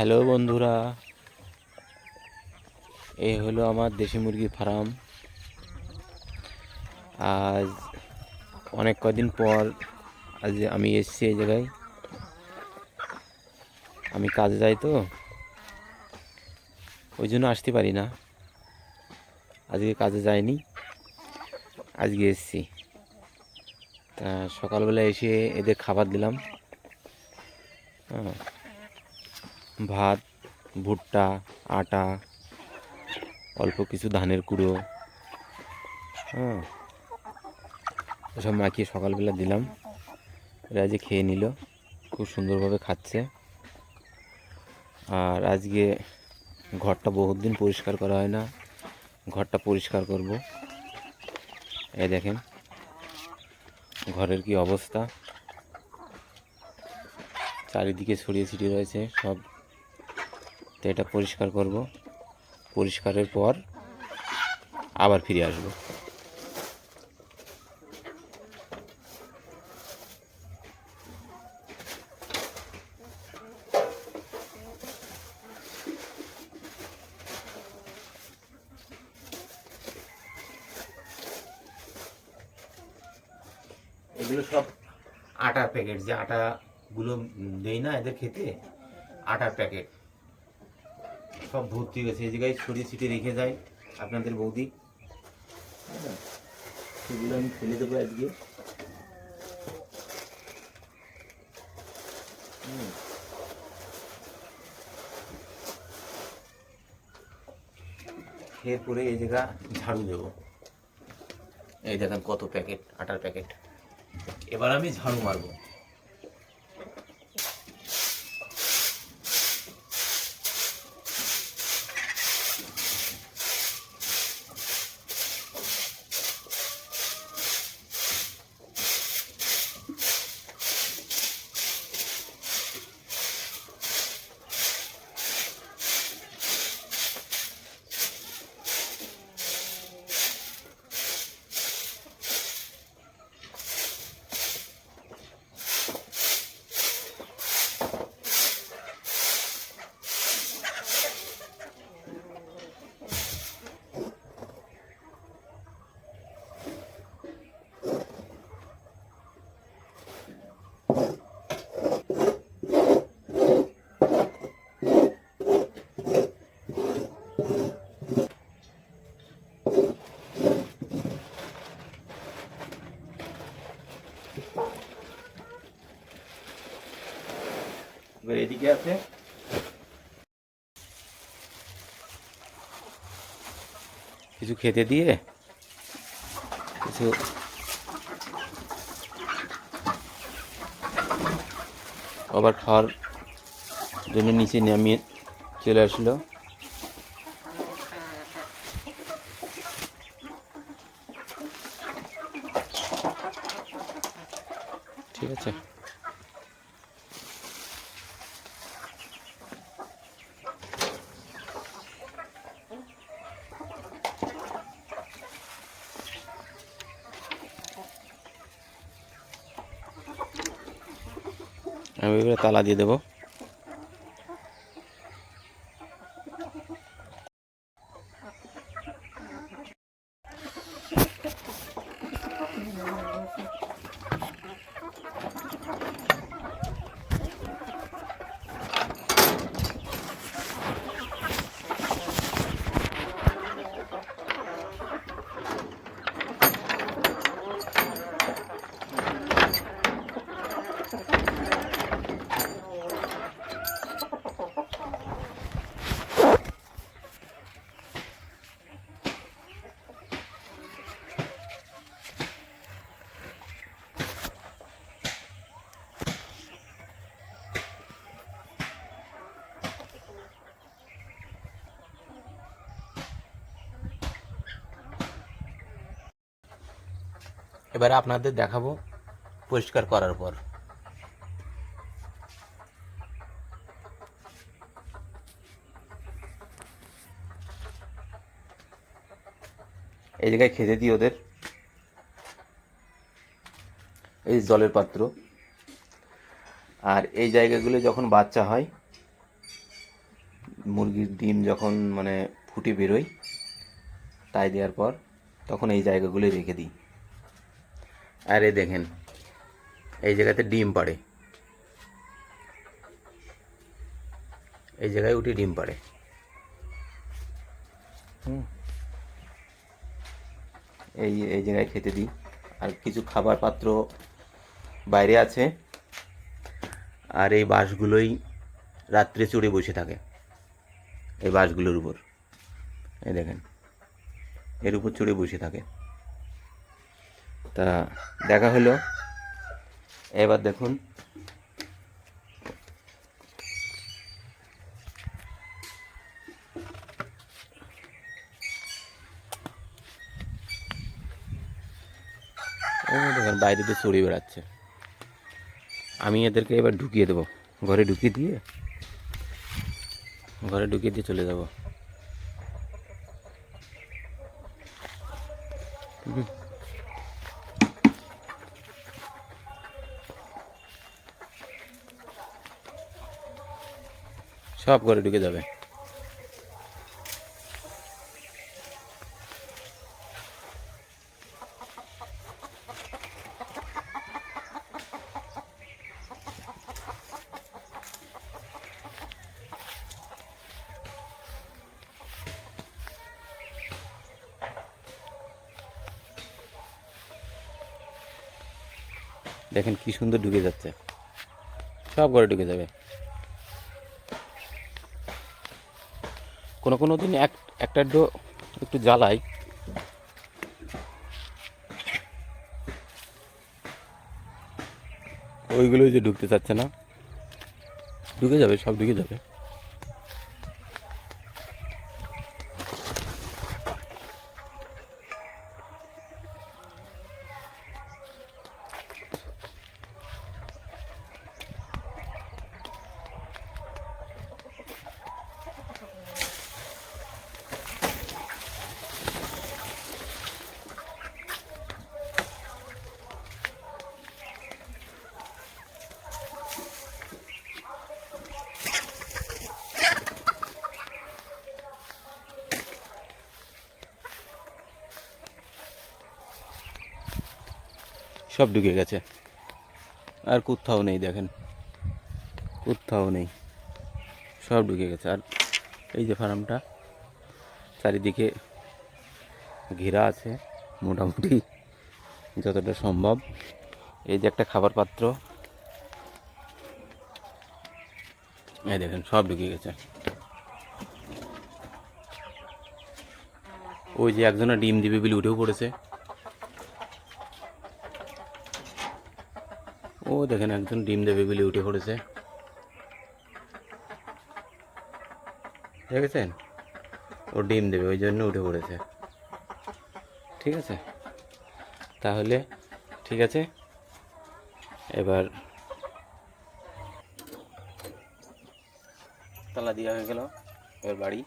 Hello বন্ধুরা, এই হলো আমার দেশি মুরগির ফার্ম। আজ অনেক কদিন পর আজ আমি এসেছি এই জায়গায়। আমি কাজে যাই তো, ওই জন্য আসতে পারি না। আজকে কাজে যাইনি, আজকে এসেছি। তা সকালবেলা এসে এদের খাবার দিলাম। হ্যাঁ। ভাত, ভুট্টা, আটা, অল্প কিছু ধানের কুড়ো হ্যাঁ এসব মাখিয়ে সকালবেলা দিলাম। এরা যে খেয়ে নিল, খুব সুন্দরভাবে খাচ্ছে। আর আজকে ঘরটা বহুত দিন পরিষ্কার করা হয় না, ঘরটা পরিষ্কার করব। এই দেখেন, ঘরের কি অবস্থা। চারিদিকে ছড়িয়ে ছিটিয়ে রয়েছে সব। তো এটা পরিষ্কার করব। পরিষ্কারের পর আবার ফিরে আসব। এগুলো সব আটার প্যাকেট, যে আটাগুলো দেই না এদের খেতে, আটার প্যাকেট। সব ভর্তি হয়েছে এই জায়গায় ছড়িয়ে ছিটিয়ে রেখে যায় আপনাদের বৌদি। হ্যাঁ, সেগুলো আমি ফেলে দেবো আজকে। এরপরে এই জায়গা ঝাড়ু দেবো। এই দেখেন কত প্যাকেট আটার প্যাকেট। এবার আমি ঝাড়ু মারবো। এবার এদিকে আছে কিছু খেতে দিয়ে? কিছু আবার খাওয়ার জন্য নিচে নামিয়ে চলে আসলো ঠিক আছে আমি এগুলো তালা দিয়ে দেবো। এবারে আপনাদের দেখাবো পরিষ্কার করার পর। এই জায়গায় খেতে দিই ওদের। এই জলের পাত্র। আর এই জায়গাগুলো যখন বাচ্চা হয়, মুরগির ডিম যখন মানে ফুটে বেরোয়, তাই দেওয়ার পর তখন এই জায়গাগুলো রেখে দিই। আর দেখেন এই জায়গাতে ডিম পাড়ে। এই জায়গায় উঠে ডিম পাড়ে। হুম। এই এই জায়গায় খেতে দিই। আর কিছু খাবার পাত্র বাইরে আছে। আর এই বাঁশগুলোই রাত্রে চড়ে বসে থাকে। এই বাঁশগুলোর উপর। এই দেখেন এর উপর চড়ে বসে থাকে। তা দেখা হলো। এবার দেখুন। বাইরে দিয়ে চড়ে বেড়াচ্ছে। আমি এদেরকে এবার ঢুকিয়ে দেবো। ঘরে ঢুকিয়ে দিয়ে, ঘরে ঢুকিয়ে দিয়ে চলে যাব। সব ঘরে ঢুকে যাবে দেখেন কি সুন্দর ঢুকে যাচ্ছে সব ঘরে ঢুকে যাবে কোনো কোনো দিন এক, একটা ডো একটু জ্বালাই। ওইগুলোই যে ঢুকতে চাচ্ছে না। ঢুকে যাবে, সব ঢুকে যাবে। সব ঢুকে গেছে। আর কোথাও নেই দেখেন। কোথাও নেই। সব ঢুকে গেছে। আর এই যে ফার্মটা, চারিদিকে ঘেরা আছে মোটামুটি যতটা সম্ভব। এই যে একটা খাবার পাত্র। এই দেখেন, সব ঢুকে গেছে। ওই যে একজনে ডিম দিবে বলে উঠেও পড়েছে। ও দেখেন একজন ডিম দেবে বলে উঠে পড়েছে। দেখেছেন? ও ডিম দেবে, ওই জন্য উঠে পড়েছে। ঠিক আছে? তাহলে, ঠিক আছে? এবার তালা দেওয়া হয়ে গেল, এবার বাড়ি।